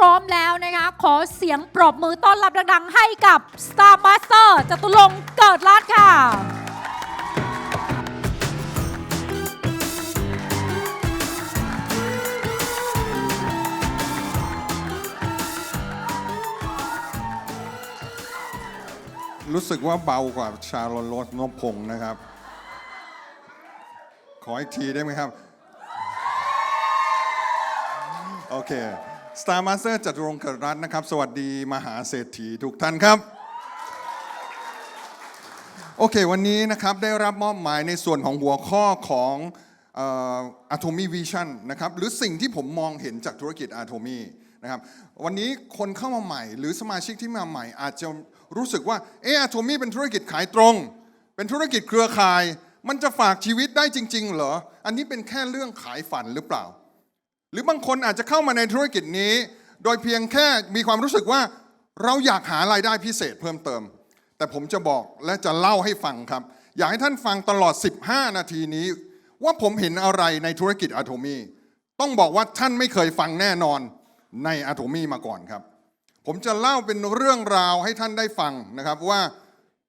ร้อมแล้วนะคะ ขอเสียงปรบมือต้อนรับดังๆ ให้กับ Star Master จตุรงค์เกิดรัตน์ค่ะ รู้สึกว่าเบากว่าชาลอนโรสนพพงศ์นะครับ ขออีกทีได้ไหมครับ โอเค Star Master จตุรงเกิดรัตน์นะครับ สวัสดีมหาเศรษฐีทุกท่านครับ โอเค วันนี้นะครับได้รับมอบหมายในส่วนของหัวข้อของอ่อ Atomy Vision นะครับหรือสิ่งที่ผมมองเห็นจากธุรกิจ Atomy นะครับวันนี้คนเข้ามาใหม่ หรือสมาชิกที่มาใหม่ อาจจะรู้สึกว่าเออ Atomy เป็นธุรกิจขายตรง เป็นธุรกิจเครือข่าย มันจะฝากชีวิตได้จริง ๆ เหรอ อันนี้เป็นแค่เรื่องขายฝันหรือเปล่า หรือบางคนอาจจะเข้ามาในธุรกิจนี้ โดยเพียงแค่มีความรู้สึกว่าเราอยากหารายได้พิเศษเพิ่มเติม แต่ผมจะบอกและจะเล่าให้ฟังครับ อยากให้ท่านฟังตลอด 15 นาทีนี้ ว่าผมเห็นอะไรในธุรกิจอะโทมีต้องบอกว่าท่านไม่เคยฟังแน่นอนในอะโทมีมาก่อนครับ ผมจะเล่าเป็นเรื่องราวให้ท่านได้ฟังนะครับว่า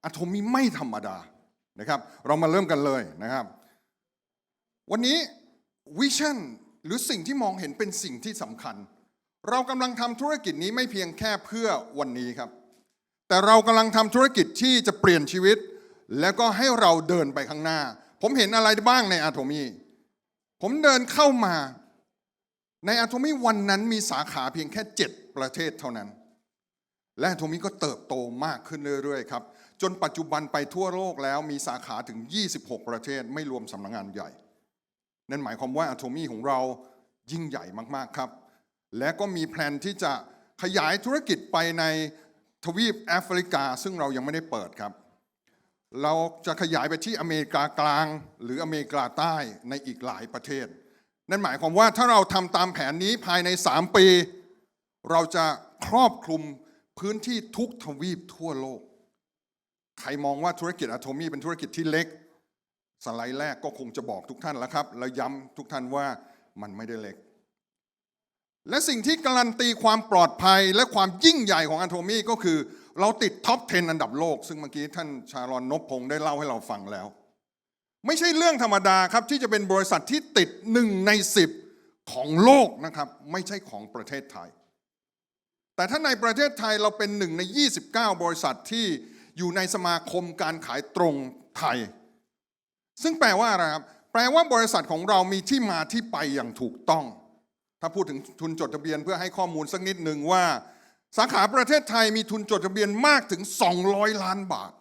อะโทมีไม่ธรรมดานะครับ เรามาเริ่มกันเลยนะครับ วันนี้วิชั่น หรือสิ่งที่มองเห็นเป็นสิ่งที่สำคัญ เรากำลังทำธุรกิจนี้ไม่เพียงแค่เพื่อวันนี้ครับ แต่เรากำลังทำธุรกิจที่จะเปลี่ยนชีวิต แล้วก็ให้เราเดินไปข้างหน้า ผมเห็นอะไรบ้างในอะโทมีผมเดินเข้ามาในอะโทมีวันนั้นมีสาขาเพียงแค่ 7 ประเทศเท่านั้น และอะโทมีก็เติบโตมากขึ้นเรื่อยๆครับจนปัจจุบันไปทั่วโลกแล้วมีสาขาถึง 26 ประเทศไม่รวมสำนักงานใหญ่ นั่นหมายความว่าอะโทมีของเรายิ่งใหญ่มากๆครับ และก็มีแผนที่จะขยายธุรกิจไปในทวีปแอฟริกา ซึ่งเรายังไม่ได้เปิดครับ เราจะขยายไปที่อเมริกากลาง หรืออเมริกาใต้ในอีกหลายประเทศ นั่นหมายความว่าถ้าเราทำตามแผนนี้ภายใน 3 ปี เราจะครอบคลุมพื้นที่ทุกทวีปทั่วโลก ใครมองว่าธุรกิจอะโทมีเป็นธุรกิจที่เล็ก สไลด์แรกก็คงจะบอกทุกท่านแล้วครับ แล้วย้ำทุกท่านว่ามันไม่ได้เล็ก และสิ่งที่การันตีความปลอดภัยและความยิ่งใหญ่ของอันโทมีก็คือ เราติดท็อป 10 อันดับโลก ซึ่งเมื่อกี้ท่านชาลอนนพพงศ์ได้เล่าให้เราฟังแล้ว ไม่ใช่เรื่องธรรมดาครับที่จะเป็นบริษัทที่ติดหนึ่งในสิบของโลกนะครับ ไม่ใช่ของประเทศไทย แต่ถ้าในประเทศไทยเราเป็นหนึ่งใน 29 บริษัทที่อยู่ในสมาคมการขายตรงไทย ซึ่งแปลว่าอะไรครับ แปลว่าบริษัทของเรามีที่มาที่ไปอย่างถูกต้อง ถ้าพูดถึงทุนจดทะเบียนเพื่อให้ข้อมูลสักนิดหนึ่งว่า สาขาประเทศไทยมีทุนจดทะเบียนมากถึง 200 ล้านบาท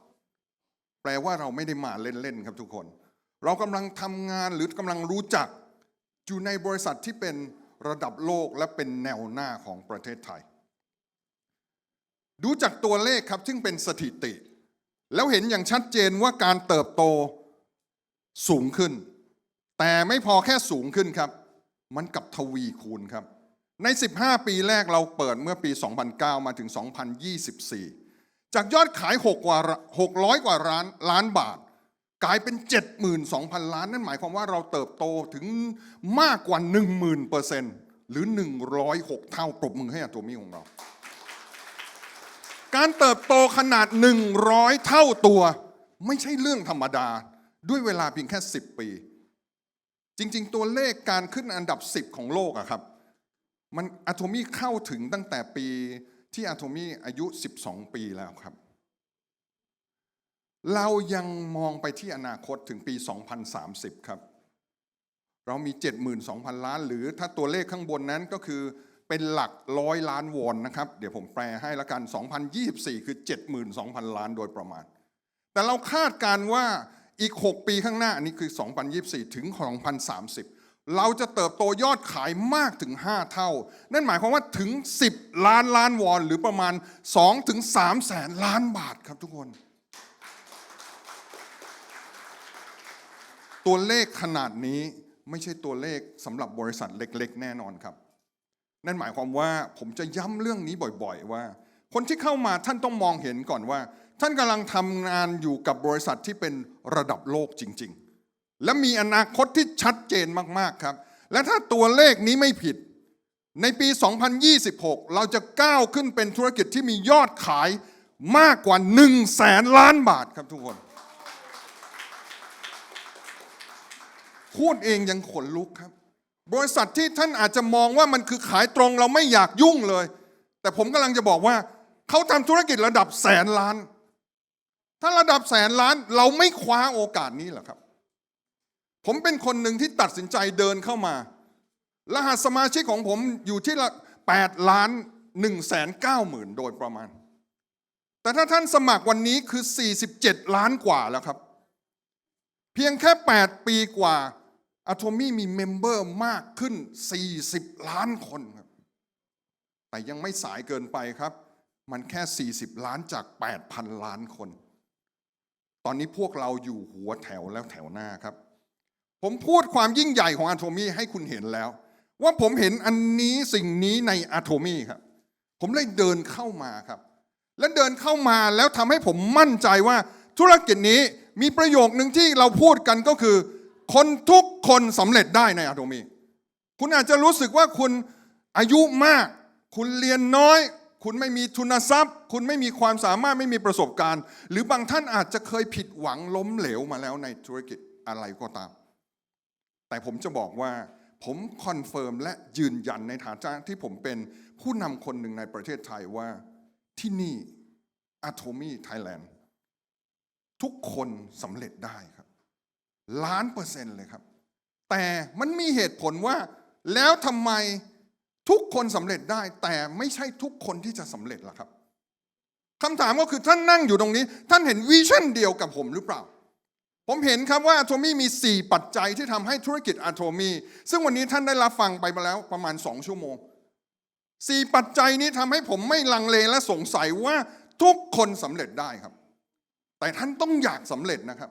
แปลว่าเราไม่ได้มาเล่นๆครับทุกคน เรากำลังทำงานหรือกำลังรู้จักอยู่ในบริษัทที่เป็นระดับโลกและเป็นแนวหน้าของประเทศไทย ดูจากตัวเลขครับซึ่งเป็นสถิติ แล้วเห็นอย่างชัดเจนว่าการเติบโต สูงขึ้น แต่ไม่พอแค่สูงขึ้นครับ มันกับทวีคูณครับ ใน 15 ปีแรกเราเปิดเมื่อปี 2009 มาถึง 2024 จากยอดขาย 6 กว่า 600 กว่าล้านล้านบาท กลายเป็น 72,000 ล้าน นั่นหมายความว่าเราเติบโตถึงมากกว่า 10,000เปอร์เซ็นต์หรือ 106 เท่าปรบมือให้อะโตมี่ของเรา การเติบโตขนาด 100 เท่าตัว ไม่ใช่เรื่องธรรมดา ด้วยเวลาเพียงแค่ 10 ปี จริง ๆ ตัวเลขการขึ้นอันดับ 10 ของโลกอะครับมันอะโทมี่เข้าถึงตั้งแต่ปีที่อะโทมี่อายุ 12 ปีแล้วครับ เรายังมองไปที่อนาคตถึงปี 2030 ครับ เรามี 72,000 ล้าน หรือถ้าตัวเลขข้างบนนั้นก็คือเป็นหลักร้อยล้านวอนนะครับ เดี๋ยวผมแปลให้ละกัน 2024 คือ 72,000 ล้านโดยประมาณ แต่เราคาดการณ์ว่า อีก 6 ปีข้างหน้าอันนี้คือ 2024 ถึง 2030 เราจะเติบโตยอดขายมากถึง 5 เท่า นั่นหมายความว่าถึง 10 ล้านล้านวอน หรือประมาณ 2 ถึง3แสนล้านบาทครับทุกคน ตัวเลขขนาดนี้ไม่ใช่ตัวเลขสำหรับบริษัทเล็ก ๆ แน่นอนครับ นั่นหมายความว่าผมจะย้ำเรื่องนี้บ่อย ๆ ว่า คนที่เข้ามาท่านต้องมองเห็นก่อนว่า ท่านกำลังทำงานอยู่กับบริษัทที่เป็นระดับโลกจริง ๆ และมีอนาคตที่ชัดเจนมากๆครับ และถ้าตัวเลขนี้ไม่ผิด ในปี 2026 เราจะก้าวขึ้นเป็นธุรกิจที่มียอดขายมากกว่า1แสนล้านบาทครับทุกคน พูดเองยังขนลุกครับ บริษัทที่ท่านอาจจะมองว่ามันคือขายตรงเราไม่อยากยุ่งเลย แต่ผมกำลังจะบอกว่า เขาทำธุรกิจระดับแสนล้าน ถ้าระดับแสนล้านเราไม่คว้าโอกาสนี้เหรอครับ ผมเป็นคนหนึ่งที่ตัดสินใจเดินเข้ามา รหัสสมาชิกของผมอยู่ที่ละ8ล้าน1แสน9หมื่นโดยประมาณ แต่ถ้าท่านสมัครวันนี้คือ 47 ล้านกว่าแล้วครับ เพียงแค่ 8 ปีกว่าอะโทมี่มีเมมเบอร์มากขึ้น 40 ล้านคนครับ แต่ยังไม่สายเกินไปครับ มันแค่ 40 ล้านจาก 8,000 ล้านคน ตอนนี้พวกเราอยู่หัวแถวแล้วแถวหน้าครับ ผมพูดความยิ่งใหญ่ของอะโทมีให้คุณเห็นแล้ว ว่าผมเห็นอันนี้สิ่งนี้ในอะโทมีครับ ผมเลยเดินเข้ามาครับ และเดินเข้ามาแล้วทำให้ผมมั่นใจว่าธุรกิจนี้มีประโยคหนึ่งที่เราพูดกันก็คือ คนทุกคนสำเร็จได้ในอะโทมี คุณอาจจะรู้สึกว่าคุณอายุมาก คุณเรียนน้อย คุณไม่มีทุนทรัพย์ คุณไม่มีความสามารถไม่มีประสบการณ์ หรือบางท่านอาจจะเคยผิดหวังล้มเหลวมาแล้วในธุรกิจอะไรก็ตาม แต่ผมจะบอกว่าผมคอนเฟิร์มและยืนยันในฐานะที่ผมเป็นผู้นำคนหนึ่งในประเทศไทยว่าที่นี่ Atomy Thailand ทุกคนสำเร็จได้ครับ ล้านเปอร์เซ็นต์เลยครับ แต่มันมีเหตุผลว่าแล้วทำไม ทุกคนสำเร็จได้แต่ไม่ใช่ทุกคนที่จะสำเร็จล่ะครับคำถามก็คือท่านนั่งอยู่ตรงนี้ ท่านเห็นวิชั่นเดียวกับผมหรือเปล่า ผมเห็นครับว่า Atomy มี 4 ปัจจัยที่ทำให้ธุรกิจ Atomy ซึ่งวันนี้ท่านได้รับฟังไปมาแล้วประมาณ 2 ชั่วโมง 4 ปัจจัยนี้ทำให้ผมไม่ลังเลและสงสัยว่าทุกคนสำเร็จได้ครับ แต่ท่านต้องอยากสำเร็จนะครับ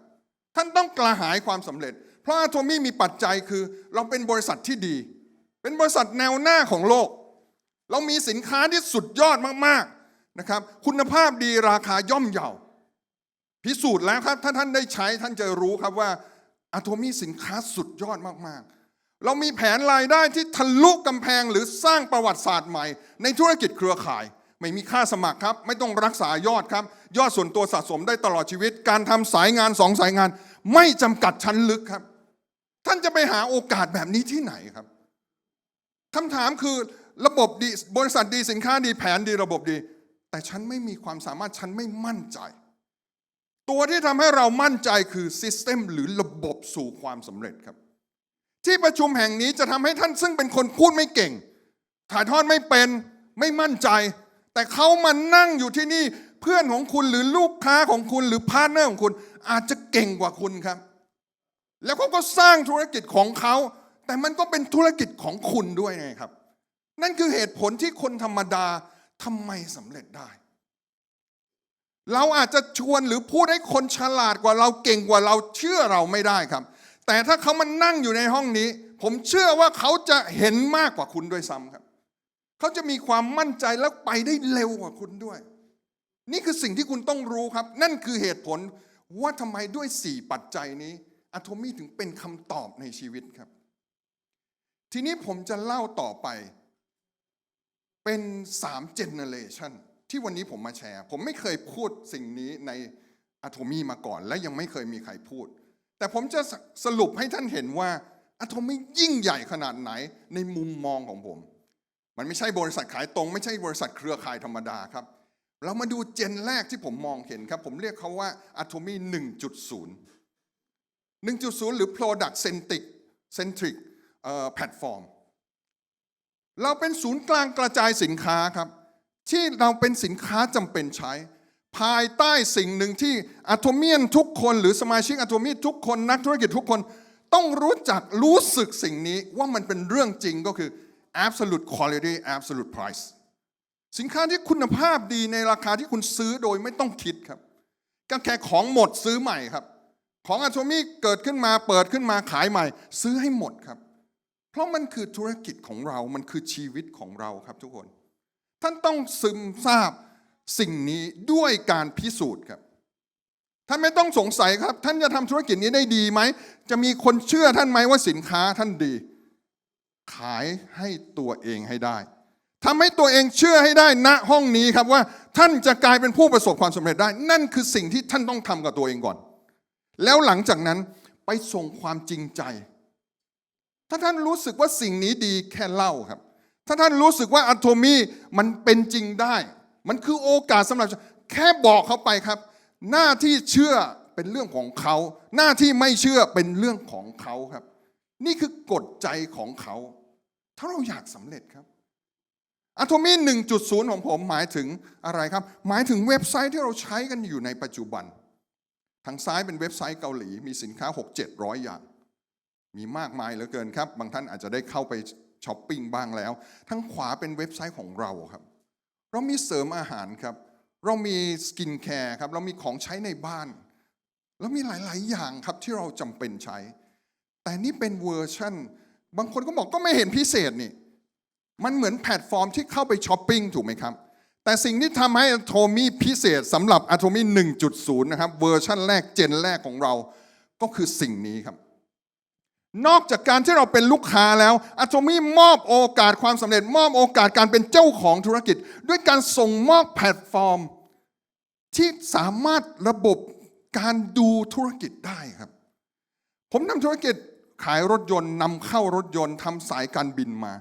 ท่านต้องกระหายความสำเร็จ เพราะ Atomy มีปัจจัยคือเราเป็นบริษัทที่ดี เป็นบริษัทแนวหน้าของโลก เรามีสินค้าที่สุดยอดมากๆนะครับ คุณภาพดีราคาย่อมเยาพิสูจน์แล้วครับ ถ้าท่านได้ใช้ท่านจะรู้ครับว่าอะโทมีสินค้าสุดยอดมากๆ เรามีแผนรายได้ที่ทะลุกำแพงหรือสร้างประวัติศาสตร์ใหม่ ในธุรกิจเครือข่าย ไม่มีค่าสมัครครับ ไม่ต้องรักษายอดครับ ยอดส่วนตัวสะสมได้ตลอดชีวิต การทำสายงานสองสายงาน ไม่จำกัดชั้นลึกครับ ท่านจะไปหาโอกาสแบบนี้ที่ไหนครับ คำถามคือระบบดีบริษัทดีสินค้าดีแผนดีระบบดี แต่ฉันไม่มีความสามารถฉันไม่มั่นใจ ตัวที่ทำให้เรามั่นใจคือ System หรือระบบสู่ความสำเร็จครับ ที่ประชุมแห่งนี้จะทำให้ท่านซึ่งเป็นคนพูดไม่เก่ง ถ่ายทอดไม่เป็นไม่มั่นใจ แต่เขามานั่งอยู่ที่นี่เพื่อนของคุณหรือลูกค้าของคุณหรือพาร์ทเนอร์ของคุณอาจจะเก่งกว่าคุณครับ แล้วเขาก็สร้างธุรกิจของเขา แต่มันก็เป็นธุรกิจของคุณด้วยไงครับ นั่นคือเหตุผลที่คนธรรมดาทำไมสำเร็จได้ เราอาจจะชวนหรือพูดให้คนฉลาดกว่าเราเก่งกว่าเราเชื่อเราไม่ได้ครับ แต่ถ้าเขามานั่งอยู่ในห้องนี้ ผมเชื่อว่าเขาจะเห็นมากกว่าคุณด้วยซ้ำครับ เขาจะมีความมั่นใจแล้วไปได้เร็วกว่าคุณด้วย นี่คือสิ่งที่คุณต้องรู้ครับ นั่นคือเหตุผลว่าทำไมด้วยสี่ปัจจัยนี้อะโทมี่ถึงเป็นคำตอบในชีวิตครับ ทีนี้ผมจะเล่าต่อไป เป็นสามเจเนเรชันที่วันนี้ผมมาแชร์ ผมไม่เคยพูดสิ่งนี้ในอะโทมี่มาก่อน และยังไม่เคยมีใครพูด แต่ผมจะสรุปให้ท่านเห็นว่าอะโทมี่ยิ่งใหญ่ขนาดไหนในมุมมองของผม มันไม่ใช่บริษัทขายตรง ไม่ใช่บริษัทเครือข่ายธรรมดาครับ เรามาดูเจนแรกที่ผมมองเห็นครับ ผมเรียกเขาว่าอะโทมี่1.0 1.0 หรือ product centric centric เอ่อ platform เราเป็นศูนย์กลางกระจายสินค้าครับ ที่เราเป็นสินค้าจำเป็นใช้ ภายใต้สิ่งหนึ่งที่อะโทเมียนทุกคน หรือสมาชิกอะโทมีทุกคนนักธุรกิจทุกคนต้องรู้จักรู้สึกสิ่งนี้ว่ามันเป็นเรื่องจริงก็คือ absolute quality absolute price สินค้าที่คุณภาพดีในราคาที่คุณซื้อโดยไม่ต้องคิดครับก็แค่ของหมดซื้อใหม่ครับ ของอะโทมีเกิดขึ้นมาเปิดขึ้นมาขายใหม่ ซื้อให้หมดครับ เพราะมันคือธุรกิจของเรา มันคือชีวิตของเราครับทุกคน ท่านต้องซึมทราบสิ่งนี้ด้วยการพิสูจน์ครับ ท่านไม่ต้องสงสัยครับ ท่านจะทำธุรกิจนี้ได้ดีไหม จะมีคนเชื่อท่านไหมว่าสินค้าท่านดี ขายให้ตัวเองให้ได้ทำให้ตัวเองเชื่อให้ได้ณห้องนี้ครับว่าท่านจะกลายเป็นผู้ประสบความสำเร็จได้ นั่นคือสิ่งที่ท่านต้องทำกับตัวเองก่อน แล้วหลังจากนั้นไปส่งความจริงใจ ถ้าท่านรู้สึกว่าสิ่งนี้ดีแค่เล่าครับ ถ้าท่านรู้สึกว่าอะโทมีมันเป็นจริงได้ มันคือโอกาสสำหรับแค่บอกเขาไปครับ หน้าที่เชื่อเป็นเรื่องของเขา หน้าที่ไม่เชื่อเป็นเรื่องของเขาครับ นี่คือกฎใจของเขา ถ้าเราอยากสำเร็จครับอะโทมี1.0 ของผมหมายถึงอะไรครับ หมายถึงเว็บไซต์ที่เราใช้กันอยู่ในปัจจุบัน ทางซ้ายเป็นเว็บไซต์เกาหลีมีสินค้า 6-700 อย่าง มีมากมายเหลือเกินครับ บางท่านอาจจะได้เข้าไปช้อปปิ้งบ้างแล้ว ทั้งขวาเป็นเว็บไซต์ของเราครับ เรามีเสริมอาหารครับ เรามีสกินแคร์ครับ เรามีของใช้ในบ้าน แล้วมีหลาย ๆ อย่างครับที่เราจำเป็นใช้ แต่นี่เป็นเวอร์ชันบางคนก็บอกก็ไม่เห็นพิเศษนี่ มันเหมือนแพลตฟอร์มที่เข้าไปช้อปปิ้งถูกไหมครับ แต่สิ่งที่ทำให้อโทมี่พิเศษสำหรับ Atomy 1.0 นะครับ เวอร์ชันแรกเจนแรกของเรา ก็คือสิ่งนี้ครับ นอกจากการที่เราเป็นลูกค้าแล้วอะโ m มี่มอบโอกาสความสำเร็จ มอบโอกาสการเป็นเจ้าของธุรกิจ ด้วยการส่งมอบแพลตฟอร์ม ที่สามารถระบบการดูธุรกิจได้ครับ ผมทำธุรกิจขายรถยนต์นำเข้ารถยนต์ทำสายการบินมา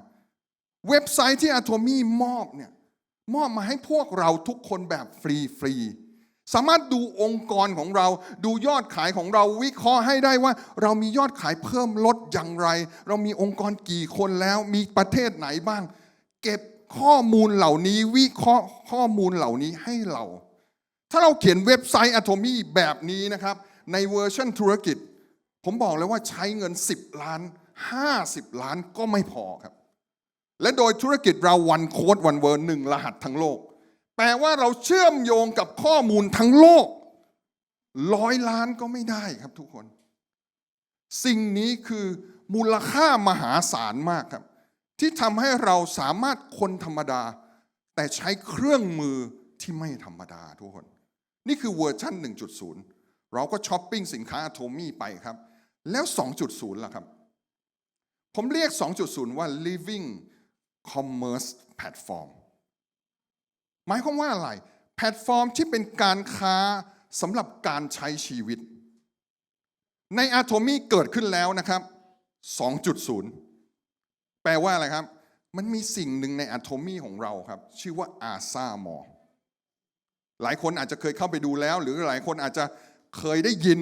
เว็บไซต์ที่อะโ m มี่มอบเนี่ยมอบมาให้พวกเราทุกคนแบบฟรีฟรีๆ สามารถดูองค์กรของเรา ดูยอดขายของเราวิเคราะห์ให้ได้ว่า เรามียอดขายเพิ่มลดอย่างไร เรามีองค์กรกี่คนแล้วมีประเทศไหนบ้าง เก็บข้อมูลเหล่านี้ วิเคราะห์ข้อมูลเหล่านี้ให้เรา ถ้าเราเขียนเว็บไซต์อะโ m มี่แบบนี้นะครับ ในเวอร์ชันธุรกิจ ผมบอกเลยว่าใช้เงิน 10 ล้าน 50 ล้านก็ไม่พอครับ และโดยธุรกิจเราวันโค้ดวันเวอร์หนึ่งรหัสทั้งโลก แปลว่าเราเชื่อมโยงกับข้อมูลทั้งโลก ร้อยล้านก็ไม่ได้ครับทุกคน สิ่งนี้คือมูลค่ามหาศาลมากครับ ที่ทำให้เราสามารถคนธรรมดา แต่ใช้เครื่องมือที่ไม่ธรรมดาทุกคน นี่คือเวอร์ชัน1.0 เราก็ช้อปปิ้งสินค้าอะโทมี่ไปครับ แล้ว 2.0 ล่ะครับ ผมเรียก 2.0 ว่า living commerce platform หมายความว่าอะไร แพลตฟอร์มที่เป็นการค้าสำหรับการใช้ชีวิต ในอะโทมี่เกิดขึ้นแล้วนะครับ 2.0 แปลว่าอะไรครับ มันมีสิ่งหนึ่งในอะโทมี่ของเราครับ ชื่อว่าอาซามอหลายคนอาจจะเคยเข้าไปดูแล้ว หรือหลายคนอาจจะเคยได้ยิน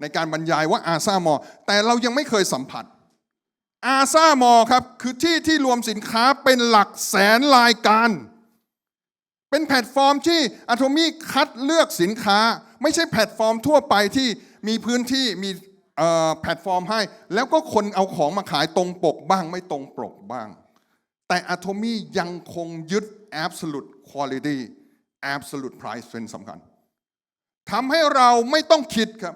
ในการบรรยายว่าอาซามอแต่เรายังไม่เคยสัมผัสอาซามอครับ คือที่ที่รวมสินค้าเป็นหลักแสนรายการ เป็นแพลตฟอร์มที่อะโทมี่คัดเลือกสินค้า ไม่ใช่แพลตฟอร์มทั่วไปที่มีพื้นที่มีแพลตฟอร์มให้ แล้วก็คนเอาของมาขายตรงปกบ้างไม่ตรงปกบ้าง แต่อะโทมี่ยังคงยึด absolute quality absolute price เป็นสำคัญทำให้เราไม่ต้องคิดครับ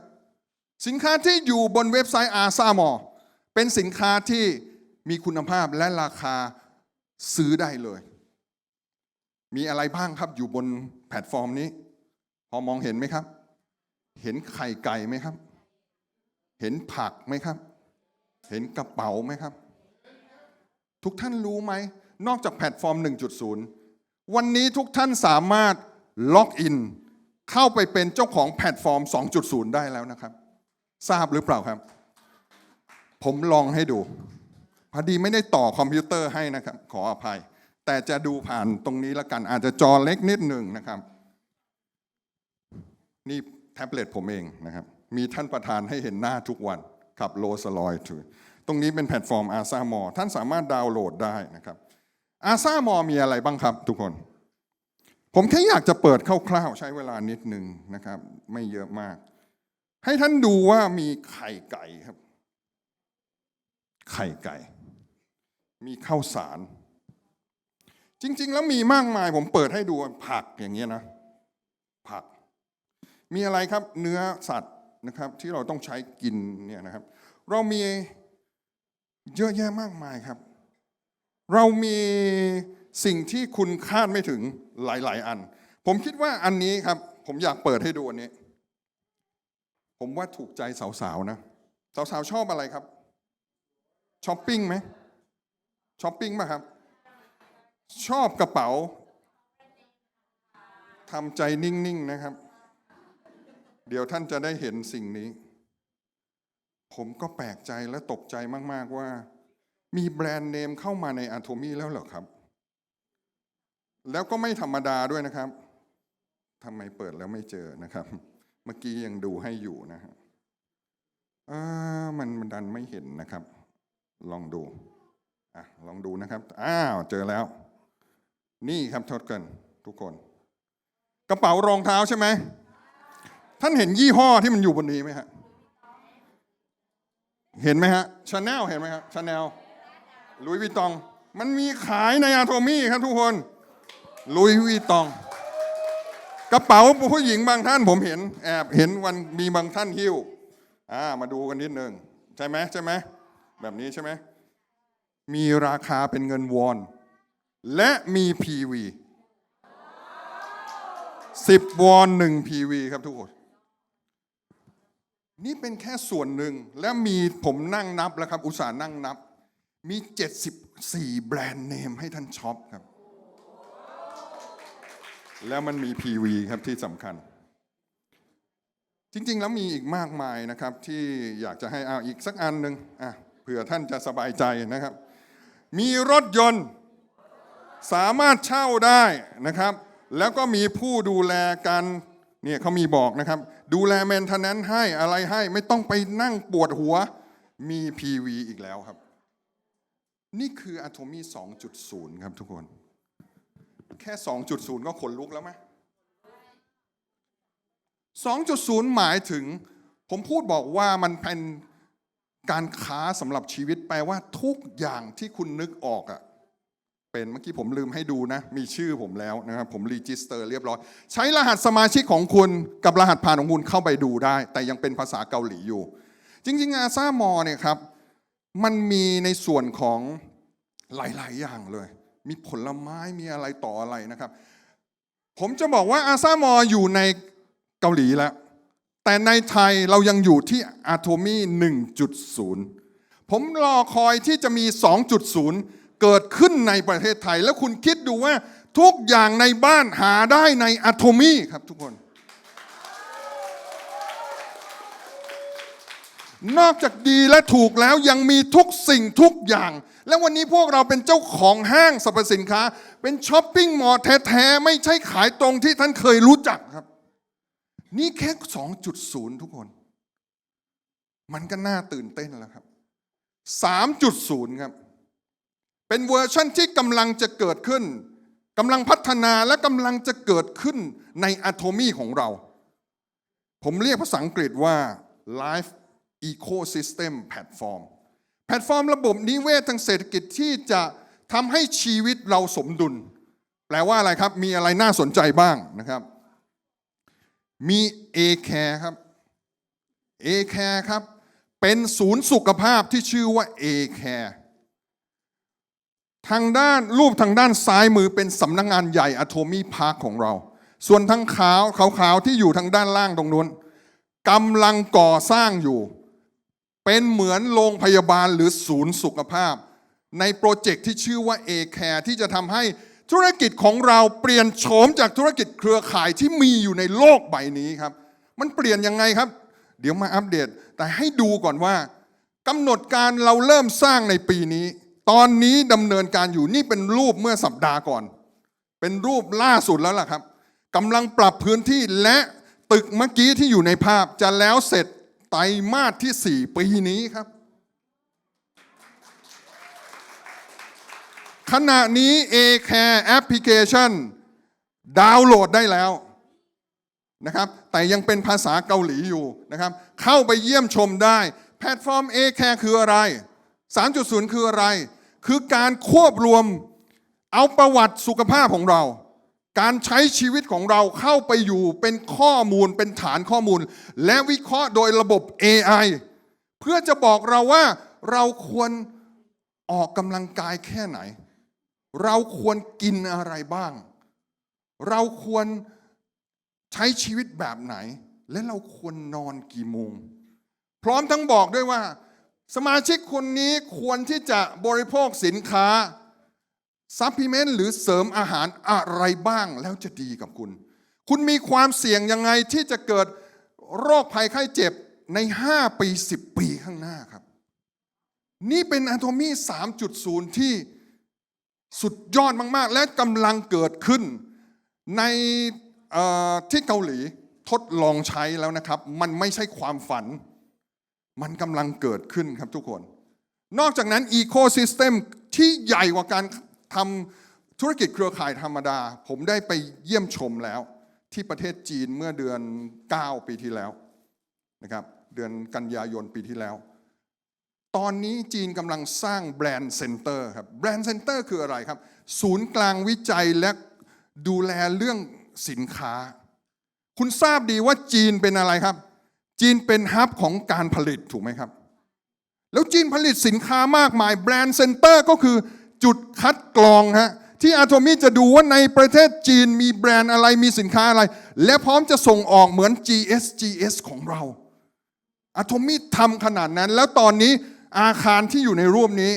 สินค้าที่อยู่บนเว็บไซต์อาซามอเป็นสินค้าที่มีคุณภาพและราคาซื้อได้เลย มีอะไรบ้างครับอยู่บนแพลตฟอร์มนี้ พอมองเห็นไหมครับ เห็นไข่ไก่ไหมครับ เห็นผักไหมครับ เห็นกระเป๋าไหมครับ ทุกท่านรู้ไหม นอกจากแพลตฟอร์ม 1.0 วันนี้ทุกท่านสามารถล็อกอิน เข้าไปเป็นเจ้าของแพลตฟอร์ม 2.0 ได้แล้วนะครับ ทราบหรือเปล่าครับ ผมลองให้ดู พอดีไม่ได้ต่อคอมพิวเตอร์ให้นะครับ ขออภัย แต่จะดูผ่านตรงนี้ละกันอาจจะจอเล็กนิดหนึ่งนะครับ นี่แท็บเล็ตผมเองนะครับ มีท่านประธานให้เห็นหน้าทุกวันขับโลสลอยถือตรงนี้เป็นแพลตฟอร์มอาซามอท่านสามารถดาวน์โหลดได้นะครับอาซามอมีอะไรบ้างครับทุกคน ผมแค่อยากจะเปิดคร่าวๆใช้เวลานิดหนึ่งนะครับ ไม่เยอะมาก ให้ท่านดูว่ามีไข่ไก่ครับ ไข่ไก่ มีข้าวสาร จริง ๆ แล้วมีมากมาย ผมเปิดให้ดูผักอย่างเงี้ยนะผัก มีอะไรครับเนื้อสัตว์นะครับ ที่เราต้องใช้กินเนี่ยนะครับ เรามีเยอะแยะมากมายครับ เรามีสิ่งที่คุณคาดไม่ถึงหลาย ๆ อัน ผมคิดว่าอันนี้ครับ ผมอยากเปิดให้ดูอันนี้ ผมว่าถูกใจสาวๆนะสาวๆชอบอะไรครับช้อปปิ้งไหมช้อปปิ้งป่ะครับ ชอบกระเป๋าทำใจนิ่ง ๆ นะครับ เดี๋ยวท่านจะได้เห็นสิ่งนี้ ผมก็แปลกใจและตกใจมาก ๆ ว่า มีแบรนด์เนมเข้ามาในอะโทมี่แล้วเหรอครับ แล้วก็ไม่ธรรมดาด้วยนะครับทำไมเปิดแล้วไม่เจอนะครับ เมื่อกี้ยังดูให้อยู่นะฮะมันมันดันไม่เห็นนะครับ ลองดูอะลองดูนะครับ อ้าว เจอแล้ว นี่ครับทดกันทุกคน กระเป๋ารองเท้าใช่ไหม ท่านเห็นยี่ห้อที่มันอยู่บนนี้ไหมฮะ เห็นไหมฮะชาแนลเห็นไหมครับชาแนลลุยวิตอง มันมีขายในอะโทมี่ครับทุกคนลุยวิตอง กระเป๋าผู้หญิงบางท่านผมเห็น แอบเห็นวันมีบางท่านหิ้วอ่ามาดูกันนิดนึง ใช่ไหมใช่ไหมแบบนี้ใช่ไหมมีราคาเป็นเงินวอน และมี PV 10วอน1 PV ครับทุกคน นี่เป็นแค่ส่วนหนึ่งและมีผมนั่งนับแล้วครับ อุตส่าห์นั่งนับ มี 74 แบรนด์เนมให้ท่านช็อปครับ แล้วมันมี PV ครับที่สำคัญ จริง ๆ แล้วมีอีกมากมายนะครับ ที่อยากจะให้เอาอีกสักอันหนึ่งอะเผื่อท่านจะสบายใจนะครับ มีรถยนต์ สามารถเช่าได้นะครับ แล้วก็มีผู้ดูแลกันเนี่ยเขามีบอกนะครับ ดูแลแมนเทนแนนให้อะไรให้ไม่ต้องไปนั่งปวดหัวมี PV อีกแล้วครับ นี่คือ Atomy 2.0 ครับทุกคน แค่ 2.0 ก็ขนลุกแล้วไหม2.0 หมายถึง ผมพูดบอกว่ามันเป็นการค้าสำหรับชีวิตแปลว่าทุกอย่างที่คุณนึกออกอะ เป็นเมื่อกี้ผมลืมให้ดูนะ มีชื่อผมแล้วนะครับ ผมรีจิสเตอร์เรียบร้อย ใช้รหัสสมาชิกของคุณกับรหัสผ่านของคุณเข้าไปดูได้ แต่ยังเป็นภาษาเกาหลีอยู่ จริง ๆ อาซามอเนี่ยครับ มันมีในส่วนของหลาย ๆ อย่างเลย มีผลไม้มีอะไรต่ออะไรนะครับ ผมจะบอกว่าอาซามออยู่ในเกาหลีแล้ว แต่ในไทยเรายังอยู่ที่อะโทมี่1.0 ผมรอคอยที่จะมี 2.0 เกิดขึ้นในประเทศไทย แล้วคุณคิดดูว่าทุกอย่างในบ้านหาได้ในอะโทมีครับทุกคน นอกจากดีและถูกแล้วยังมีทุกสิ่งทุกอย่าง และวันนี้พวกเราเป็นเจ้าของห้างสรรพสินค้า เป็นช้อปปิ้งมอลล์แท้ๆ ไม่ใช่ขายตรงที่ท่านเคยรู้จักครับ นี่แค่ 2.0 ทุกคน มันก็น่าตื่นเต้นแล้วครับ 3.0 ครับ เป็นเวอร์ชั่นที่กำลังจะเกิดขึ้นกำลังพัฒนาและกำลังจะเกิดขึ้นในอะโทมีของเรา ผมเรียกภาษาอังกฤษว่า Life Ecosystem Platform แพลตฟอร์มระบบนิเวศทางเศรษฐกิจที่จะทำให้ชีวิตเราสมดุล แปลว่าอะไรครับ มีอะไรน่าสนใจบ้างนะครับ มี A Care ครับ A Care ครับ เป็นศูนย์สุขภาพที่ชื่อว่า A Care ทางด้านรูปทางด้านซ้ายมือเป็นสำนักงงานใหญ่อะโทมีพาร์คของเรา ส่วนทางขาวขาวๆที่อยู่ทางด้านล่างตรงนู้นกำลังก่อสร้างอยู่ เป็นเหมือนโรงพยาบาลหรือศูนย์สุขภาพ ในโปรเจกต์ที่ชื่อว่า A Care ที่จะทำให้ธุรกิจของเราเปลี่ยนโฉมจากธุรกิจเครือข่ายที่มีอยู่ในโลกใบนี้ครับ มันเปลี่ยนยังไงครับ เดี๋ยวมาอัปเดต แต่ให้ดูก่อนว่ากำหนดการเราเริ่มสร้างในปีนี้ ตอนนี้ดำเนินการอยู่นี่เป็นรูปเมื่อสัปดาห์ก่อน เป็นรูปล่าสุดแล้วล่ะครับกำลังปรับพื้นที่และตึกเมื่อกี้ที่อยู่ในภาพจะแล้วเสร็จไตรมาสที่ 4 ปีนี้ครับ ขณะนี้ A-Care Application ดาวน์โหลดได้แล้วนะครับแต่ยังเป็นภาษาเกาหลีอยู่นะครับ เข้าไปเยี่ยมชมได้ แพลตฟอร์ม A-Care คืออะไร 3.0 คืออะไร คือการควบรวมเอาประวัติสุขภาพของเรา การใช้ชีวิตของเราเข้าไปอยู่เป็นข้อมูลเป็นฐานข้อมูล และวิเคราะห์โดยระบบ AI เพื่อจะบอกเราว่าเราควรออกกำลังกายแค่ไหน เราควรกินอะไรบ้าง เราควรใช้ชีวิตแบบไหน และเราควรนอนกี่โมง พร้อมทั้งบอกด้วยว่า สมาชิกคนนี้ควรที่จะบริโภคสินค้าซัพพลีเมนต์หรือเสริมอาหารอะไรบ้างแล้วจะดีกับคุณ คุณมีความเสี่ยงยังไงที่จะเกิดโรคภัยไข้เจ็บใน 5 ปี 10 ปีข้างหน้าครับ นี่เป็นอะโทมี่3.0 ที่สุดยอดมาก ๆ และกำลังเกิดขึ้น ในที่เกาหลีทดลองใช้แล้วนะครับ มันไม่ใช่ความฝัน มันกำลังเกิดขึ้นครับทุกคน นอกจากนั้นอีโค y ิสเต็มที่ใหญ่กว่าการทำธุรกิจเครือข่ายธรรมดา ผมได้ไปเยี่ยมชมแล้ว ที่ประเทศจีนเมื่อเดือน 9 ปีที่แล้วนะครับเดือนกันยายนปีที่แล้ว ตอนนี้จีนกำลังสร้างแบรนด์เซ็นเตอร์ครับแบรนด์เซ็นเตอร์คืออะไรครับ ศูนย์กลางวิจัยและดูแลเรื่องสินค้า คุณทราบดีว่าจีนเป็นอะไรครับ จีนเป็นฮับของการผลิตถูกไหมครับ แล้วจีนผลิตสินค้ามากมายแบรนด์เซ็นเตอร์ก็คือจุดคัดกรองฮะที่อาโทมิจะดูว่าในประเทศจีนมีแบรนด์อะไรมีสินค้าอะไร และพร้อมจะส่งออกเหมือน GS GS ของเราอะโทมิทำขนาดนั้น แล้วตอนนี้อาคารที่อยู่ในรูปนี้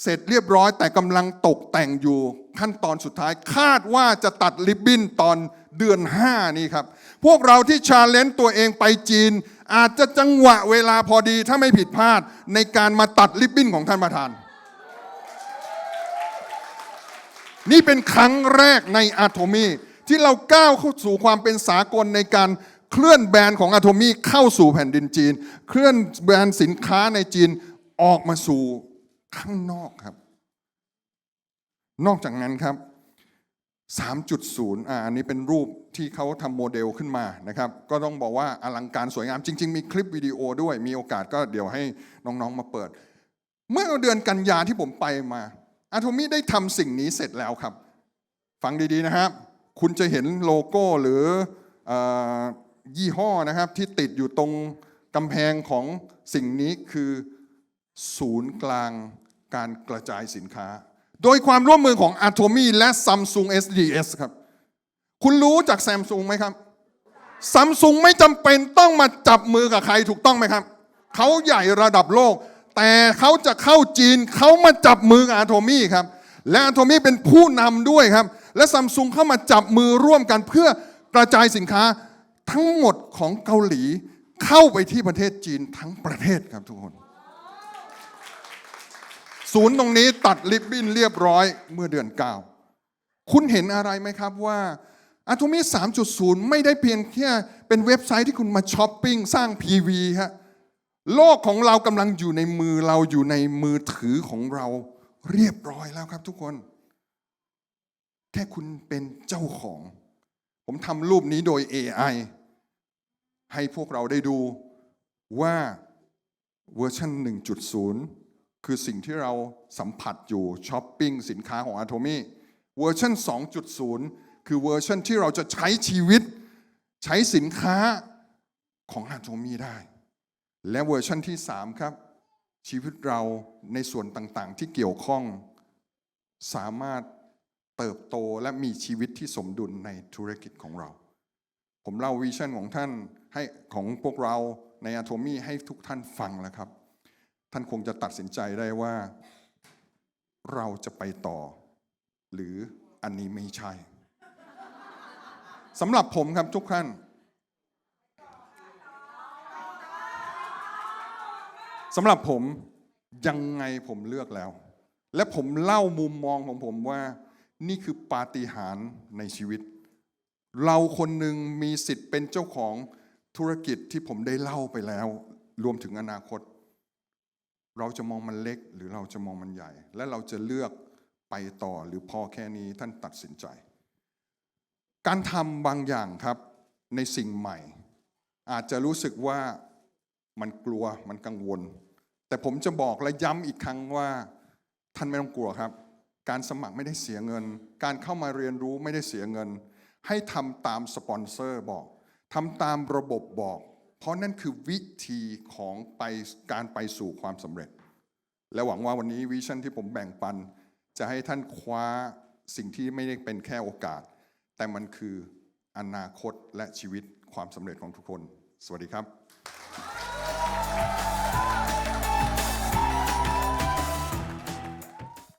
เสร็จเรียบร้อยแต่กำลังตกแต่งอยู่ขั้นตอนสุดท้าย คาดว่าจะตัดริบบิ้นตอนเดือน 5 นี้ครับ พวกเราที่ชาเลนจ์ตัวเองไปจีน อาจจะจังหวะเวลาพอดีถ้าไม่ผิดพลาดในการมาตัดริบบิ้นของท่านประธาน นี่เป็นครั้งแรกในอะโทมีที่เราก้าวเข้าสู่ความเป็นสากลในการเคลื่อนแบรนด์ของอะโทมีเข้าสู่แผ่นดินจีน เคลื่อนแบรนด์สินค้าในจีนออกมาสู่ข้างนอกครับ นอกจากนั้นครับ 3.0อ่าอันนี้เป็นรูปที่เขาทำโมเดลขึ้นมานะครับ ก็ต้องบอกว่าอลังการสวยงามจริง ๆ มีคลิปวิดีโอด้วย มีโอกาสก็เดี๋ยวให้น้อง ๆ มาเปิด เมื่อเดือนกันยาที่ผมไปมาอาโทมิได้ทำสิ่งนี้เสร็จแล้วครับ ฟังดี ๆ นะครับ คุณจะเห็นโลโก้หรือเออยี่ห้อนะครับที่ติดอยู่ตรงกำแพงของสิ่งนี้คือศูนย์กลางการกระจายสินค้า โดยความร่วมมือของ Atomy และ Samsung SDS ครับ คุณรู้จาก Samsung ไหมครับซัมซุงไม่จำเป็นต้องมาจับมือกับใครถูกต้องไหมครับ เขาใหญ่ระดับโลก แต่เขาจะเข้าจีนเขามาจับมือกับอาโทมี่ครับ และอาโทมี่เป็นผู้นำด้วยครับ และซัมซุงเข้ามาจับมือร่วมกันเพื่อกระจายสินค้าทั้งหมดของเกาหลีเข้าไปที่ประเทศจีนทั้งประเทศครับทุกคน ศูนย์ตรงนี้ตัดริบบิ้นเรียบร้อยเมื่อเดือนเก้าคุณเห็นอะไรไหมครับว่า a t o m y 3.0 ไม่ได้เพียงแค่เป็นเว็บไซต์ที่คุณมาช้อปปิ้งสร้าง PV ฮะโลกของเรากำลังอยู่ในมือเราอยู่ในมือถือของเราเรียบร้อยแล้วครับทุกคน แค่คุณเป็นเจ้าของ ผมทำรูปนี้โดย AI ให้พวกเราได้ดูว่าเวอร์ชัน1.0 คือสิ่งที่เราสัมผัสอยู่ช้อปปิ้งสินค้าของ Atomy เวอร์ชัน2.0 คือเวอร์ชันที่เราจะใช้ชีวิตใช้สินค้าของ Atomy ได้ และเวอร์ชันที่ 3 ครับ ชีวิตเราในส่วนต่างๆ ที่เกี่ยวข้องสามารถเติบโตและมีชีวิตที่สมดุลในธุรกิจของเรา ผมเล่าวิชั่นของท่านให้ของพวกเราในอะโทมี่ให้ทุกท่านฟังแล้วครับ ท่านคงจะตัดสินใจได้ว่า เราจะไปต่อ หรืออันนี้ไม่ใช่สำหรับผมครับทุกท่าน สำหรับผมยังไงผมเลือกแล้ว และผมเล่ามุมมองของผมว่า นี่คือปาฏิหาริย์ในชีวิต เราคนหนึ่งมีสิทธิ์เป็นเจ้าของธุรกิจที่ผมได้เล่าไปแล้ว รวมถึงอนาคต เราจะมองมันเล็กหรือเราจะมองมันใหญ่ และเราจะเลือกไปต่อหรือพอแค่นี้ท่านตัดสินใจ การทำบางอย่างครับในสิ่งใหม่ อาจจะรู้สึกว่ามันกลัวมันกังวล แต่ผมจะบอกและย้ำอีกครั้งว่า ท่านไม่ต้องกลัวครับ การสมัครไม่ได้เสียเงิน การเข้ามาเรียนรู้ไม่ได้เสียเงิน ให้ทำตามสปอนเซอร์บอกทำตามระบบบอก เพราะนั่นคือวิธีของไปการไปสู่ความสำเร็จ และหวังว่าวันนี้วิชั่นที่ผมแบ่งปัน จะให้ท่านคว้าสิ่งที่ไม่ได้เป็นแค่โอกาส แต่มันคืออนาคตและชีวิตความสำเร็จของทุกคน สวัสดีครับ